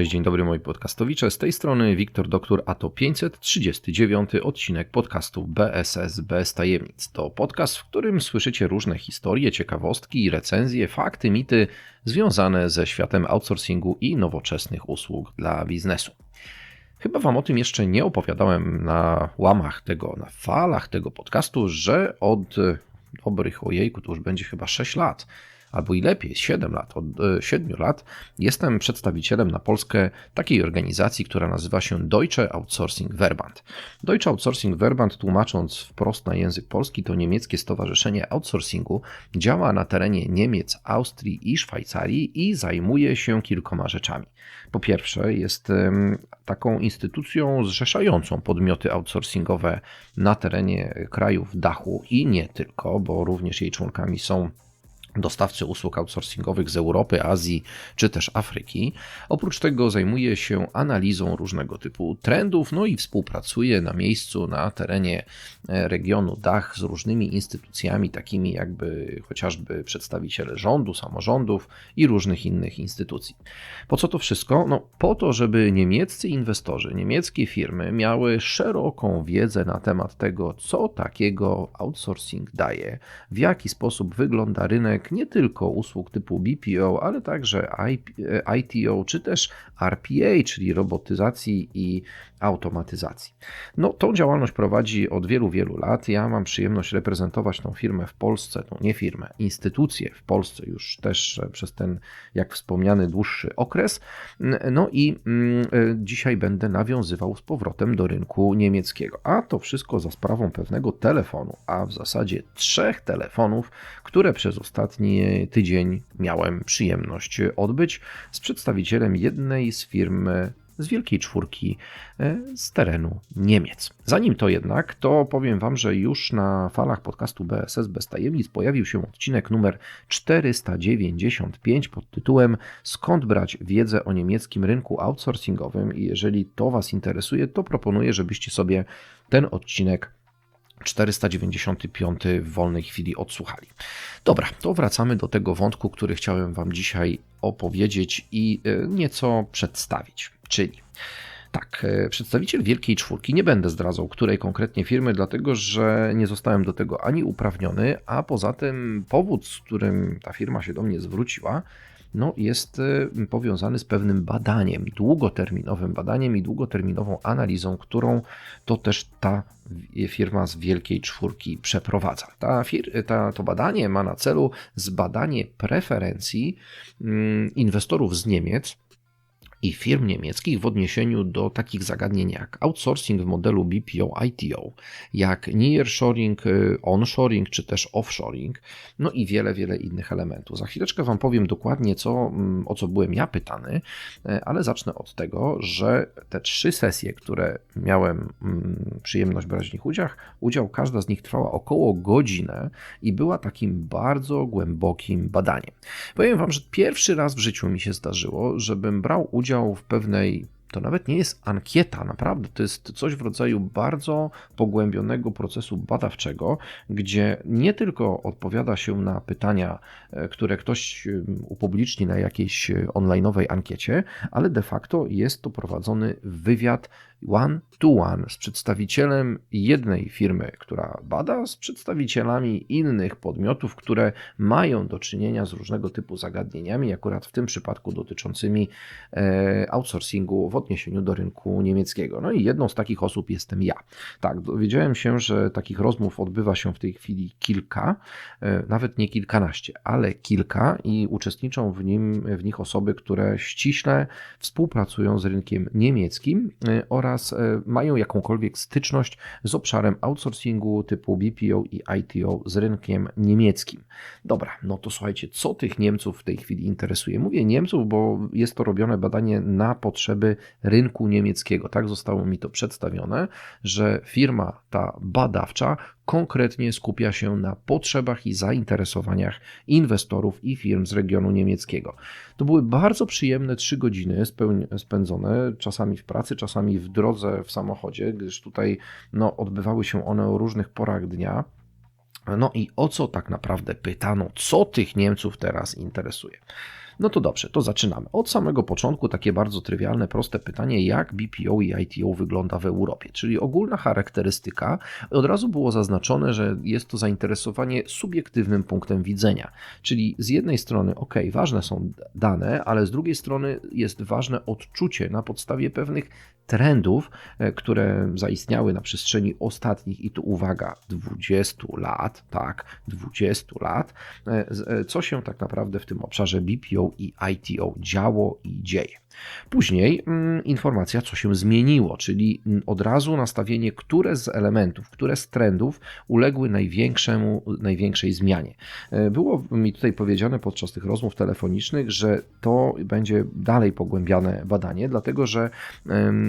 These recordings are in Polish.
Cześć, dzień dobry moi podcastowicze. Z tej strony Wiktor Doktor, a to 539 odcinek podcastu BSS bez tajemnic. To podcast, w którym słyszycie różne historie, ciekawostki, recenzje, fakty, mity związane ze światem outsourcingu i nowoczesnych usług dla biznesu. Chyba Wam o tym jeszcze nie opowiadałem na łamach tego, na falach tego podcastu, że od dobrych, ojejku, to już będzie chyba 6 lat, albo i lepiej, 7 lat, od 7 e, lat jestem przedstawicielem na Polskę takiej organizacji, która nazywa się Deutsche Outsourcing Verband. Deutsche Outsourcing Verband, tłumacząc wprost na język polski, to niemieckie stowarzyszenie outsourcingu, działa na terenie Niemiec, Austrii i Szwajcarii i zajmuje się kilkoma rzeczami. Po pierwsze, jest taką instytucją zrzeszającą podmioty outsourcingowe na terenie krajów dachu i nie tylko, bo również jej członkami są dostawcy usług outsourcingowych z Europy, Azji czy też Afryki. Oprócz tego zajmuje się analizą różnego typu trendów, no i współpracuje na miejscu, na terenie e, regionu Dach z różnymi instytucjami, takimi jakby chociażby przedstawiciele rządu, samorządów i różnych innych instytucji. Po co to wszystko? No, po to, żeby niemieccy inwestorzy, niemieckie firmy miały szeroką wiedzę na temat tego, co takiego outsourcing daje, w jaki sposób wygląda rynek rynek nie tylko usług typu BPO, ale także ITO czy też RPA, czyli robotyzacji i automatyzacji. No, tą działalność prowadzi od wielu, wielu lat. Ja mam przyjemność reprezentować tą firmę w Polsce, no nie firmę, instytucję w Polsce już też przez ten, jak wspomniany, dłuższy okres. No i mm, dzisiaj będę nawiązywał z powrotem do rynku niemieckiego. A to wszystko za sprawą pewnego telefonu, a w zasadzie trzech telefonów, które przez ostatni tydzień miałem przyjemność odbyć z przedstawicielem jednej z firm z Wielkiej Czwórki e, z terenu Niemiec. Zanim to jednak, to powiem Wam, że już na falach podcastu BSS bez tajemnic pojawił się odcinek numer 495 pod tytułem Skąd brać wiedzę o niemieckim rynku outsourcingowym i jeżeli to Was interesuje, to proponuję, żebyście sobie ten odcinek 495 w wolnej chwili odsłuchali. Dobra, to wracamy do tego wątku, który chciałem Wam dzisiaj opowiedzieć i e, nieco przedstawić. Czyli tak, e, przedstawiciel Wielkiej Czwórki, nie będę zdradzał której konkretnie firmy, dlatego że nie zostałem do tego ani uprawniony, a poza tym powód, z którym ta firma się do mnie zwróciła, no, jest e, powiązany z pewnym badaniem, długoterminowym badaniem i długoterminową analizą, którą to też ta firma z Wielkiej Czwórki przeprowadza. Ta, fir- ta, to badanie ma na celu zbadanie preferencji mm, inwestorów z Niemiec i firm niemieckich w odniesieniu do takich zagadnień jak outsourcing w modelu BPO, ITO, jak nearshoring, y, onshoring czy też offshoring, no i wiele, wiele innych elementów. Za chwileczkę Wam powiem dokładnie, co, mm, o co byłem ja pytany, y, ale zacznę od tego, że te trzy sesje, które miałem mm, przyjemność brać w nich udział, udział każda z nich trwała około godzinę i była takim bardzo głębokim badaniem. Powiem Wam, że pierwszy raz w życiu mi się zdarzyło, żebym brał udział udział w pewnej to nawet nie jest ankieta, naprawdę to jest coś w rodzaju bardzo pogłębionego procesu badawczego, gdzie nie tylko odpowiada się na pytania, e, które ktoś upubliczni na jakiejś e, onlineowej ankiecie, ale de facto jest to prowadzony wywiad one to one z przedstawicielem jednej firmy, która bada, z przedstawicielami innych podmiotów, które mają do czynienia z różnego typu zagadnieniami, akurat w tym przypadku dotyczącymi e, outsourcingu w odniesieniu do rynku niemieckiego. No i jedną z takich osób jestem ja. Tak, dowiedziałem się, że takich rozmów odbywa się w tej chwili kilka, e, nawet nie kilkanaście, ale kilka i uczestniczą w, nim, w nich osoby, które ściśle współpracują z rynkiem niemieckim e, oraz e, mają jakąkolwiek styczność z obszarem outsourcingu typu BPO i ITO z rynkiem niemieckim. Dobra, no to słuchajcie, co tych Niemców w tej chwili interesuje? Mówię Niemców, bo jest to robione badanie na potrzeby rynku niemieckiego. Tak zostało mi to przedstawione, że firma ta badawcza konkretnie skupia się na potrzebach i zainteresowaniach inwestorów i firm z regionu niemieckiego. To były bardzo przyjemne trzy godziny spędzone, czasami w pracy, czasami w drodze w samochodzie, gdyż tutaj no, odbywały się one o różnych porach dnia. No i o co tak naprawdę pytano, co tych Niemców teraz interesuje? No to dobrze, to zaczynamy. Od samego początku takie bardzo trywialne, proste pytanie, jak BPO i ITO wygląda w Europie, czyli ogólna charakterystyka. Od razu było zaznaczone, że jest to zainteresowanie subiektywnym punktem widzenia, czyli z jednej strony, ok, ważne są dane, ale z drugiej strony jest ważne odczucie na podstawie pewnych trendów, e, które zaistniały na przestrzeni ostatnich, i tu uwaga, 20 lat, tak, 20 lat, e, e, co się tak naprawdę w tym obszarze BPO i ITO działo i dzieje. Później mm, informacja, co się zmieniło, czyli mm, od razu nastawienie, które z elementów, które z trendów uległy największemu, największej zmianie. E, było mi tutaj powiedziane podczas tych rozmów telefonicznych, że to będzie dalej pogłębiane badanie, dlatego że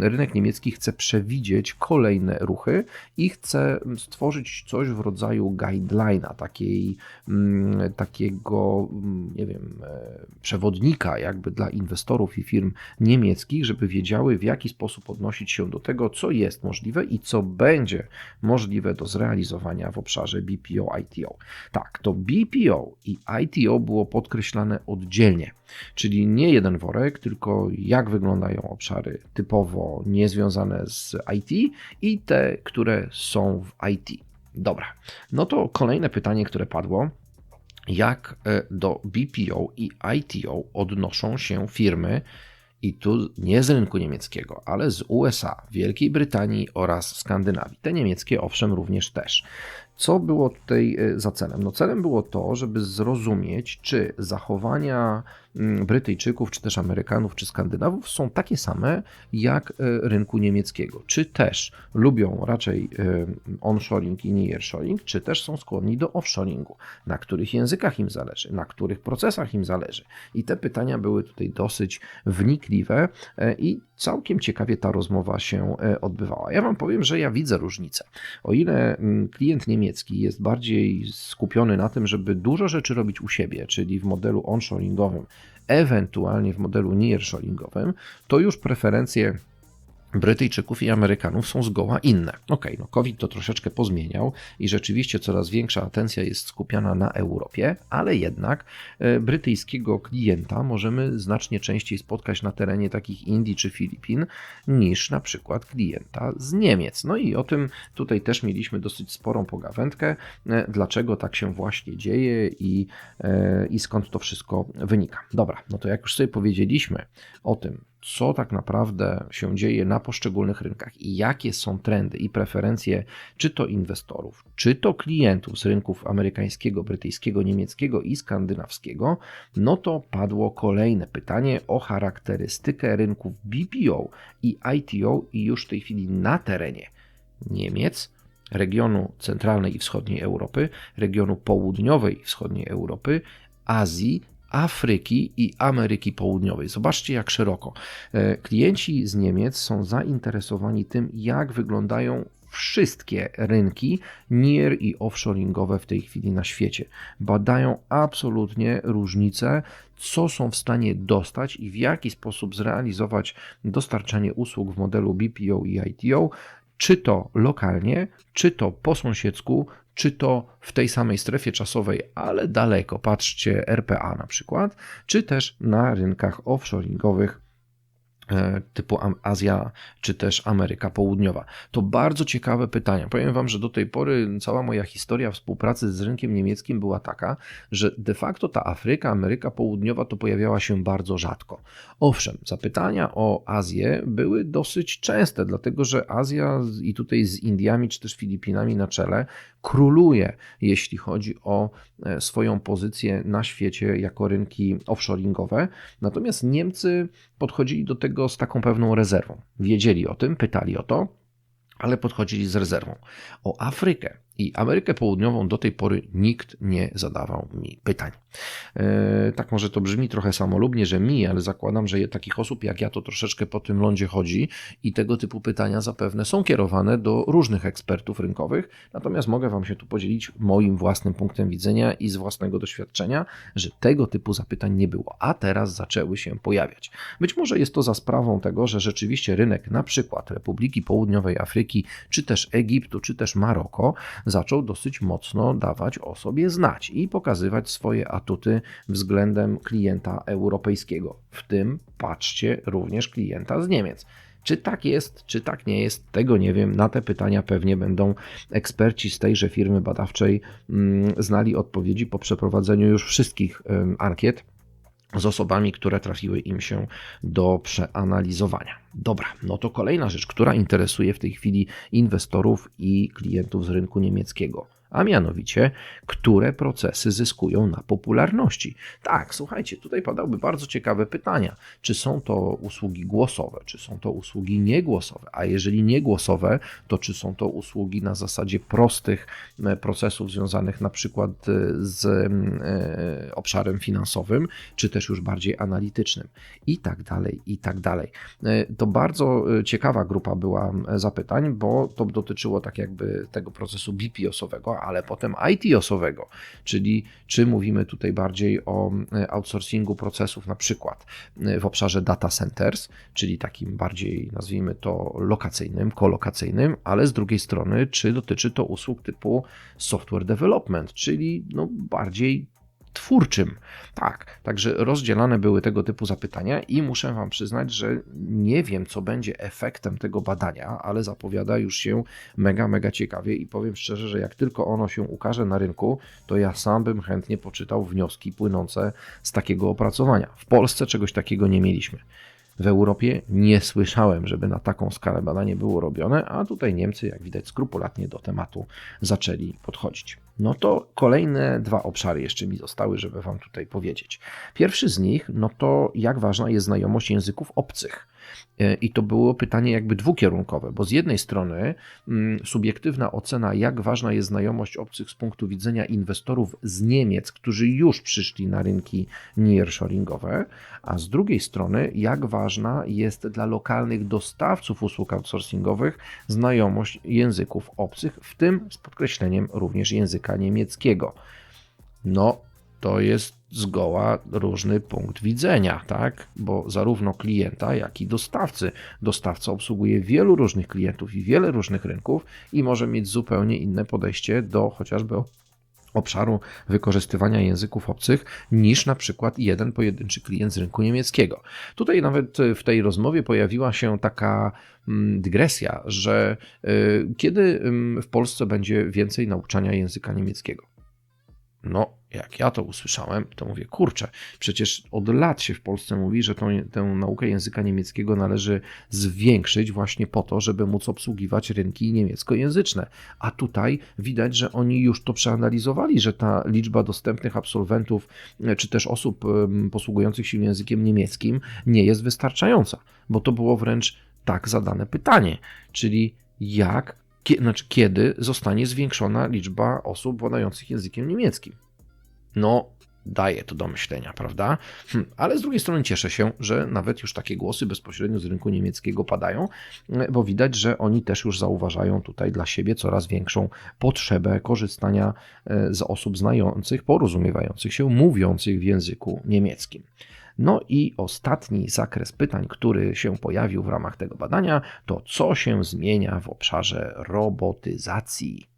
rynek niemiecki chce przewidzieć kolejne ruchy i chce stworzyć coś w rodzaju guideline'a, takiej, mm, takiego, nie wiem, e, przewodnika jakby dla inwestorów i firm niemieckich, żeby wiedziały, w jaki sposób odnosić się do tego, co jest możliwe i co będzie możliwe do zrealizowania w obszarze BPO, ITO. Tak, to BPO i ITO było podkreślane oddzielnie, czyli nie jeden worek, tylko jak wyglądają obszary typowo niezwiązane z IT i te, które są w IT. Dobra, no to kolejne pytanie, które padło jak e, do BPO i ITO odnoszą się firmy i tu nie z rynku niemieckiego, ale z USA, Wielkiej Brytanii oraz Skandynawii. Te niemieckie owszem również też. Co było tutaj e, za celem? No celem było to, żeby zrozumieć, czy zachowania Brytyjczyków, czy też Amerykanów, czy Skandynawów są takie same jak e, rynku niemieckiego. Czy też lubią raczej e, onshoring i nearshoring, czy też są skłonni do offshoringu. Na których językach im zależy, na których procesach im zależy. I te pytania były tutaj dosyć wnikliwe i całkiem ciekawie ta rozmowa się odbywała. Ja Wam powiem, że ja widzę różnicę. O ile mm, klient niemiecki jest bardziej skupiony na tym, żeby dużo rzeczy robić u siebie, czyli w modelu onshoringowym, ewentualnie w modelu nearshoringowym, to już preferencje Brytyjczyków i Amerykanów są zgoła inne. Ok, no COVID to troszeczkę pozmieniał i rzeczywiście coraz większa atencja jest skupiana na Europie, ale jednak e, brytyjskiego klienta możemy znacznie częściej spotkać na terenie takich Indii czy Filipin niż na przykład klienta z Niemiec. No i o tym tutaj też mieliśmy dosyć sporą pogawędkę, e, dlaczego tak się właśnie dzieje i, e, i skąd to wszystko wynika. Dobra, no to jak już sobie powiedzieliśmy o tym, co tak naprawdę się dzieje na poszczególnych rynkach i jakie są trendy i preferencje, czy to inwestorów, czy to klientów z rynków amerykańskiego, brytyjskiego, niemieckiego i skandynawskiego, no to padło kolejne pytanie o charakterystykę rynków BPO i ITO i już w tej chwili na terenie Niemiec, regionu centralnej i wschodniej Europy, regionu południowej i wschodniej Europy, Azji, Afryki i Ameryki Południowej. Zobaczcie, jak szeroko. E, klienci z Niemiec są zainteresowani tym, jak wyglądają wszystkie rynki near i offshoringowe w tej chwili na świecie. Badają absolutnie różnice, co są w stanie dostać i w jaki sposób zrealizować dostarczanie usług w modelu BPO i ITO, czy to lokalnie, czy to po sąsiedzku, czy to w tej samej strefie czasowej, ale daleko, patrzcie RPA na przykład, czy też na rynkach offshoringowych typu Azja czy też Ameryka Południowa? To bardzo ciekawe pytania. Powiem Wam, że do tej pory cała moja historia współpracy z rynkiem niemieckim była taka, że de facto ta Afryka, Ameryka Południowa to pojawiała się bardzo rzadko. Owszem, zapytania o Azję były dosyć częste, dlatego że Azja i tutaj z Indiami czy też Filipinami na czele króluje, jeśli chodzi o e, swoją pozycję na świecie jako rynki offshoringowe. Natomiast Niemcy podchodzili do tego z taką pewną rezerwą. Wiedzieli o tym, pytali o to, ale podchodzili z rezerwą. O Afrykę i Amerykę Południową do tej pory nikt nie zadawał mi pytań. E, tak może to brzmi trochę samolubnie, że mi, ale zakładam, że takich osób jak ja to troszeczkę po tym lądzie chodzi i tego typu pytania zapewne są kierowane do różnych ekspertów rynkowych. Natomiast mogę Wam się tu podzielić moim własnym punktem widzenia i z własnego doświadczenia, że tego typu zapytań nie było, a teraz zaczęły się pojawiać. Być może jest to za sprawą tego, że rzeczywiście rynek na przykład Republiki Południowej Afryki, czy też Egiptu, czy też Maroko zaczął dosyć mocno dawać o sobie znać i pokazywać swoje atuty względem klienta europejskiego, w tym patrzcie również klienta z Niemiec. Czy tak jest, czy tak nie jest, tego nie wiem. Na te pytania pewnie będą eksperci z tejże firmy badawczej mm, znali odpowiedzi po przeprowadzeniu już wszystkich ankiet z osobami, które trafiły im się do przeanalizowania. Dobra, no to kolejna rzecz, która interesuje w tej chwili inwestorów i klientów z rynku niemieckiego a mianowicie, które procesy zyskują na popularności. Tak, słuchajcie, tutaj padały bardzo ciekawe pytania. Czy są to usługi głosowe, czy są to usługi niegłosowe, a jeżeli niegłosowe, to czy są to usługi na zasadzie prostych e, procesów związanych na przykład e, z e, obszarem finansowym, czy też już bardziej analitycznym i tak dalej, i tak dalej. To bardzo ciekawa grupa była zapytań, bo to dotyczyło tak jakby tego procesu BPO-owego, ale potem IT-osowego, czyli czy mówimy tutaj bardziej o e, outsourcingu procesów, na przykład e, w obszarze data centers, czyli takim bardziej, nazwijmy to, lokacyjnym, kolokacyjnym, ale z drugiej strony, czy dotyczy to usług typu software development, czyli no bardziej twórczym. Tak, także rozdzielane były tego typu zapytania i muszę Wam przyznać, że nie wiem, co będzie efektem tego badania, ale zapowiada już się mega, mega ciekawie i powiem szczerze, że jak tylko ono się ukaże na rynku, to ja sam bym chętnie poczytał wnioski płynące z takiego opracowania. W Polsce czegoś takiego nie mieliśmy. W Europie nie słyszałem, żeby na taką skalę badanie było robione, a tutaj Niemcy, jak widać, skrupulatnie do tematu zaczęli podchodzić. No to kolejne dwa obszary jeszcze mi zostały, żeby Wam tutaj powiedzieć. Pierwszy z nich, no to jak ważna jest znajomość języków obcych. E, I to było pytanie jakby dwukierunkowe, bo z jednej strony mm, subiektywna ocena, jak ważna jest znajomość obcych z punktu widzenia inwestorów z Niemiec, którzy już przyszli na rynki nearshoringowe, a z drugiej strony, jak ważna jest dla lokalnych dostawców usług outsourcingowych znajomość języków obcych, w tym z podkreśleniem również języka niemieckiego. No, to jest zgoła różny punkt widzenia, tak? Bo zarówno klienta, jak i dostawcy. Dostawca obsługuje wielu różnych klientów i wiele różnych rynków i może mieć zupełnie inne podejście do chociażby obszaru wykorzystywania języków obcych niż na przykład jeden pojedynczy klient z rynku niemieckiego. Tutaj nawet w tej rozmowie pojawiła się taka mm, dygresja, że y, kiedy w Polsce będzie więcej nauczania języka niemieckiego? No, jak ja to usłyszałem, to mówię, kurczę, przecież od lat się w Polsce mówi, że tą, tę naukę języka niemieckiego należy zwiększyć właśnie po to, żeby móc obsługiwać rynki niemieckojęzyczne. A tutaj widać, że oni już to przeanalizowali, że ta liczba dostępnych absolwentów, czy też osób posługujących się językiem niemieckim nie jest wystarczająca, bo to było wręcz tak zadane pytanie, czyli jak znaczy kiedy zostanie zwiększona liczba osób władających językiem niemieckim. No, daje to do myślenia, prawda? Hm, ale z drugiej strony cieszę się, że nawet już takie głosy bezpośrednio z rynku niemieckiego padają, bo widać, że oni też już zauważają tutaj dla siebie coraz większą potrzebę korzystania e, z osób znających, porozumiewających się, mówiących w języku niemieckim. No i ostatni zakres pytań, który się pojawił w ramach tego badania, to co się zmienia w obszarze robotyzacji.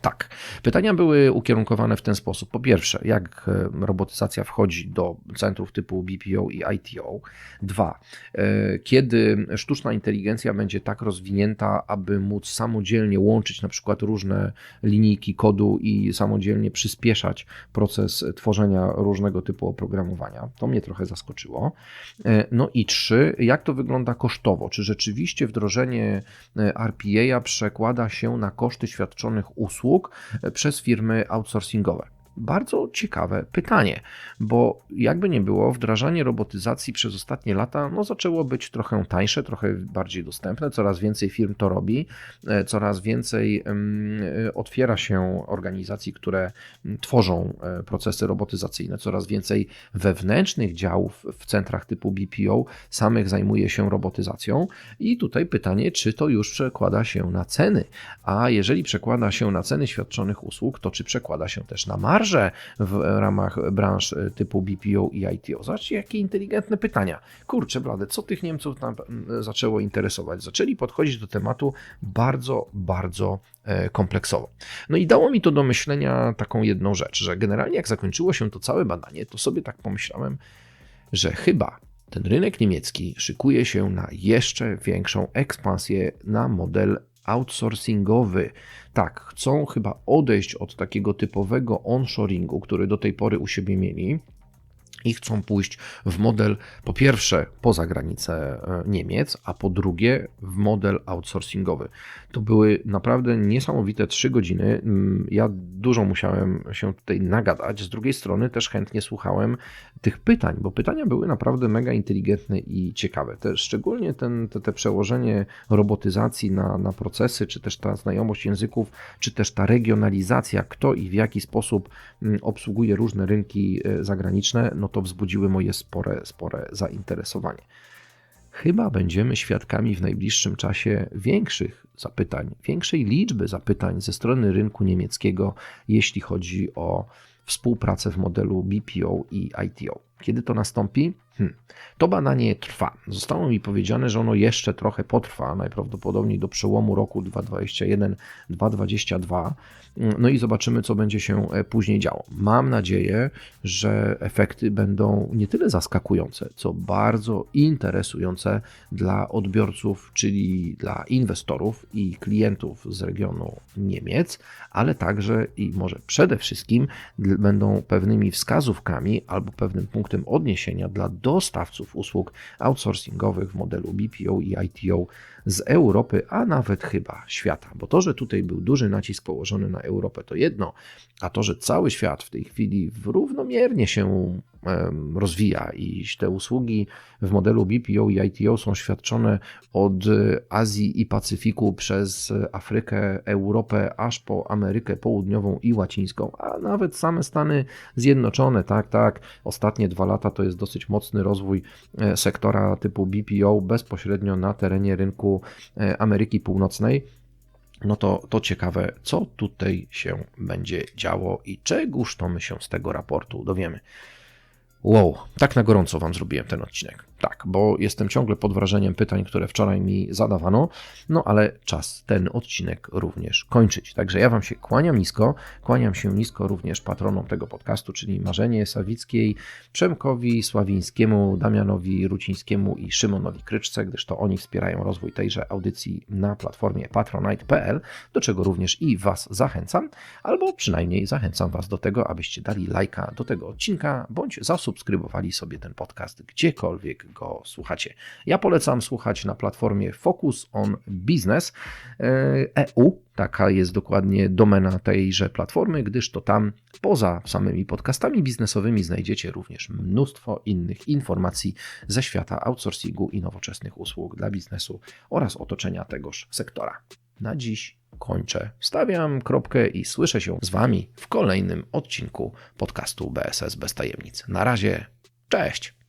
Tak. Pytania były ukierunkowane w ten sposób. Po pierwsze, jak e, robotyzacja wchodzi do centrów typu BPO i ITO. Dwa, e, kiedy sztuczna inteligencja będzie tak rozwinięta, aby móc samodzielnie łączyć na przykład różne linijki kodu i samodzielnie przyspieszać proces tworzenia różnego typu oprogramowania. To mnie trochę zaskoczyło. E, no i trzy, jak to wygląda kosztowo? Czy rzeczywiście wdrożenie RPA przekłada się na koszty świadczonych usług? Usług przez firmy outsourcingowe. Bardzo ciekawe pytanie, bo jakby nie było, wdrażanie robotyzacji przez ostatnie lata no, zaczęło być trochę tańsze, trochę bardziej dostępne, coraz więcej firm to robi, e, coraz więcej e, otwiera się organizacji, które tworzą e, procesy robotyzacyjne, coraz więcej wewnętrznych działów w centrach typu BPO samych zajmuje się robotyzacją i tutaj pytanie, czy to już przekłada się na ceny, a jeżeli przekłada się na ceny świadczonych usług, to czy przekłada się też na marże? Marże w ramach branż e, typu BPO i ITO? Zobaczcie, jakie inteligentne pytania. Kurczę blade, co tych Niemców tam mm, zaczęło interesować? Zaczęli podchodzić do tematu bardzo, bardzo e, kompleksowo. No i dało mi to do myślenia taką jedną rzecz, że generalnie jak zakończyło się to całe badanie, to sobie tak pomyślałem, że chyba ten rynek niemiecki szykuje się na jeszcze większą ekspansję na model outsourcingowy. Tak, chcą chyba odejść od takiego typowego onshoringu, który do tej pory u siebie mieli i chcą pójść w model po pierwsze poza granicę e, Niemiec, a po drugie w model outsourcingowy. To były naprawdę niesamowite trzy godziny. Mm, ja dużo musiałem się tutaj nagadać. Z drugiej strony też chętnie słuchałem tych pytań, bo pytania były naprawdę mega inteligentne i ciekawe. Te, szczególnie ten, te, te przełożenie robotyzacji na, na procesy, czy też ta znajomość języków, czy też ta regionalizacja, kto i w jaki sposób mm, obsługuje różne rynki e, zagraniczne, no to wzbudziły moje spore, spore zainteresowanie. Chyba będziemy świadkami w najbliższym czasie większych zapytań, większej liczby zapytań ze strony rynku niemieckiego, jeśli chodzi o współpracę w modelu BPO i ITO. Kiedy to nastąpi? Hmm. To badanie trwa. Zostało mi powiedziane, że ono jeszcze trochę potrwa, najprawdopodobniej do przełomu roku 2021-2022. No i zobaczymy, co będzie się e, później działo. Mam nadzieję, że efekty będą nie tyle zaskakujące, co bardzo interesujące dla odbiorców, czyli dla inwestorów i klientów z regionu Niemiec, ale także i może przede wszystkim będą pewnymi wskazówkami albo pewnym punktem odniesienia dla dostawców usług outsourcingowych w modelu BPO i ITO z Europy, a nawet chyba świata. Bo to, że tutaj był duży nacisk położony na Europę, to jedno, a to, że cały świat w tej chwili równomiernie się rozwija i te usługi w modelu BPO i ITO są świadczone od Azji i Pacyfiku przez Afrykę, Europę, aż po Amerykę Południową i Łacińską, a nawet same Stany Zjednoczone, tak, tak. Ostatnie dwa lata to jest dosyć mocny rozwój e, sektora typu BPO bezpośrednio na terenie rynku e, Ameryki Północnej no to, to ciekawe, co tutaj się będzie działo i czegoż to my się z tego raportu dowiemy. Wow, tak na gorąco Wam zrobiłem ten odcinek. Tak, bo jestem ciągle pod wrażeniem pytań, które wczoraj mi zadawano, no ale czas ten odcinek również kończyć. Także ja Wam się kłaniam nisko, kłaniam się nisko również patronom tego podcastu, czyli Marzenie Sawickiej, Przemkowi Sławińskiemu, Damianowi Rucińskiemu i Szymonowi Kryczce, gdyż to oni wspierają rozwój tejże audycji na platformie patronite.pl, do czego również i Was zachęcam, albo przynajmniej zachęcam Was do tego, abyście dali lajka do tego odcinka, bądź zasubskrybowali sobie ten podcast gdziekolwiek go słuchacie. Ja polecam słuchać na platformie Focus on Business EU. E taka jest dokładnie domena tejże platformy, gdyż to tam poza samymi podcastami biznesowymi znajdziecie również mnóstwo innych informacji ze świata outsourcingu i nowoczesnych usług dla biznesu oraz otoczenia tegoż sektora. Na dziś kończę. Stawiam kropkę i słyszę się z Wami w kolejnym odcinku podcastu BSS bez tajemnic. Na razie, cześć!